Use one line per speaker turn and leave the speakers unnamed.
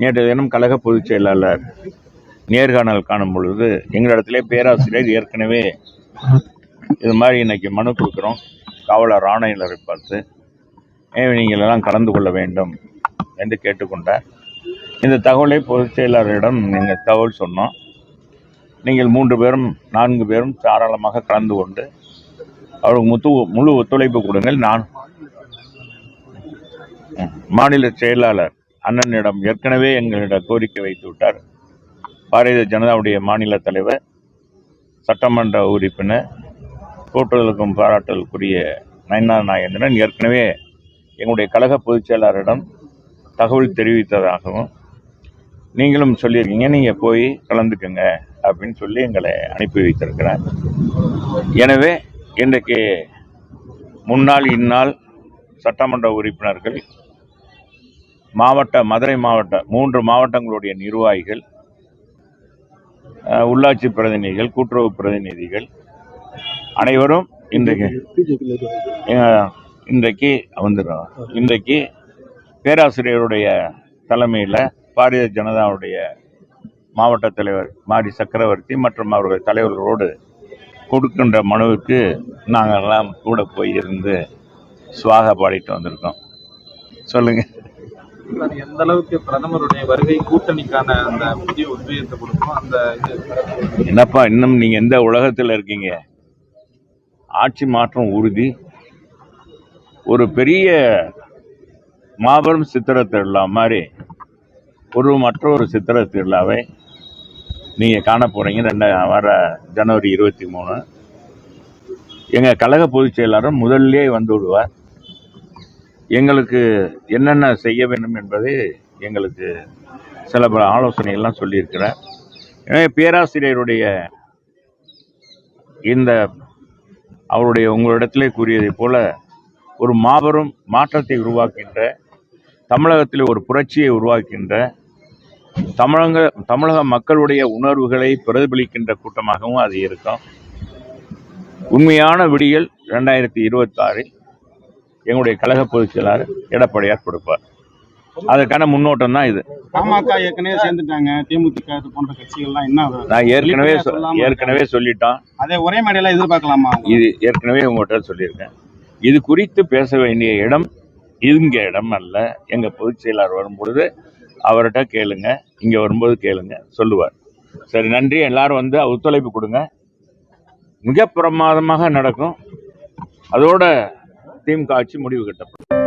நேற்று தினம் கழக பொதுச் செயலாளர் நேர்காணல் காணும் பொழுது எங்களிடத்திலே பேராசிரியர் ஏற்கனவே இது மாதிரி இன்னைக்கு மனு கொடுக்குறோம். காவலர் ஆணையாளரை பார்த்து நீங்கள் எல்லாம் கலந்து கொள்ள வேண்டும் என்று கேட்டுக்கொண்டார். இந்த தகவலை பொதுச் செயலாளரிடம் நீங்கள் தகவல் சொன்னோம். நீங்கள் மூன்று பேரும் நான்கு பேரும் தாராளமாக கலந்து கொண்டு அவருக்கு முத்து முழு ஒத்துழைப்பு கொடுங்கள். நான் மாநில செயலாளர் அண்ணனிடம் ஏற்கனவே எங்களிடம் கோரிக்கை வைத்து விட்டார். பாரதிய ஜனதாவுடைய மாநில தலைவர் சட்டமன்ற உறுப்பினர் போற்றுதலுக்கும் பாராட்டலுக்குரிய நயனா நாகேந்திரன் ஏற்கனவே எங்களுடைய கழக பொதுச் செயலாளரிடம் தகவல் தெரிவித்ததாகவும் நீங்களும் சொல்லியிருக்கீங்க நீங்கள் போய் கலந்துக்குங்க அப்படின்னு சொல்லி எங்களை அனுப்பி வைத்திருக்கிறார். எனவே இன்றைக்கு முன்னாள் இந்நாள் சட்டமன்ற உறுப்பினர்கள் மாவட்ட மதுரை மாவட்ட மூன்று மாவட்டங்களுடைய நிர்வாகிகள் உள்ளாட்சி பிரதிநிதிகள் கூட்டுறவு பிரதிநிதிகள் அனைவரும் இன்றைக்கு இன்றைக்கு வந்துடும் இன்றைக்கு பேராசிரியருடைய தலைமையில் பாரதிய ஜனதாவுடைய மாவட்ட தலைவர் மாரி சக்கரவர்த்தி மற்றும் அவர்கள் தலைவர்களோடு கொடுக்கின்ற மனுவுக்கு நாங்கள்லாம் கூட போய் இருந்து சுவாக பாடிட்டு வந்திருக்கோம். சொல்லுங்கள்
அது எந்த அளவுக்கு பிரதமருடைய வருகை கூட்டணிக்கான அந்த புதிய உத்வேகத்தை கொடுக்கும் அந்த இது
என்னப்பா இன்னும் நீங்க எந்த உலகத்தில் இருக்கீங்க? ஆட்சி மாற்றம் உறுதி. ஒரு பெரிய மாபெரும் சித்திர திருவிழா மாதிரி ஒரு மற்றொரு சித்திர திருவிழாவை நீங்கள் காண போகிறீங்க ரெண்டு வர ஜனவரி இருபத்தி மூணு. எங்கள் கழக பொதுச் செயலாளர் முதல்லே வந்து விடுவார். எங்களுக்கு என்னென்ன செய்ய வேண்டும் என்பதை எங்களுக்கு சில பல ஆலோசனைகள்லாம் சொல்லியிருக்கிறார். எனவே பேராசிரியருடைய இந்த அவருடைய உங்களிடத்திலே கூறியதைப் போல ஒரு மாபெரும் மாற்றத்தை உருவாக்கின்ற தமிழகத்தில் ஒரு புரட்சியை உருவாக்கின்ற தமிழக தமிழக மக்களுடைய உணர்வுகளை பிரதிபலிக்கின்ற கூட்டமாகவும் அது இருக்கும். உண்மையான விடியல் ரெண்டாயிரத்தி இருபத்தாறில் எங்களுடைய கழக பொதுச் செயலாளர் எடப்பாடியார் கொடுப்பார். அதற்கான முன்னோட்டம் தான் இது.
பாமக ஏற்கனவே சேர்ந்துட்டாங்க. தேமுதிக இது போன்ற கட்சிகள்லாம் என்ன?
நான் ஏற்கனவே ஏற்கனவே சொல்லிட்டோம்.
அதே ஒரே மேடையில எதிர்பார்க்கலாமா?
இது ஏற்கனவே உங்கள்கிட்ட சொல்லியிருக்கேன். இது குறித்து பேச வேண்டிய இடம் இங்க இடம் அல்ல. எங்க பொதுச் செயலாளர் வரும்பொழுது அவர்கிட்ட கேளுங்க. இங்க வரும்போது கேளுங்க. சொல்லுவார். சரி நன்றி. எல்லாரும் வந்து ஒத்துழைப்பு கொடுங்க. மிக பிரமாதமாக நடக்கும். அதோட திமுக ஆட்சி முடிவு கட்டப்படும்.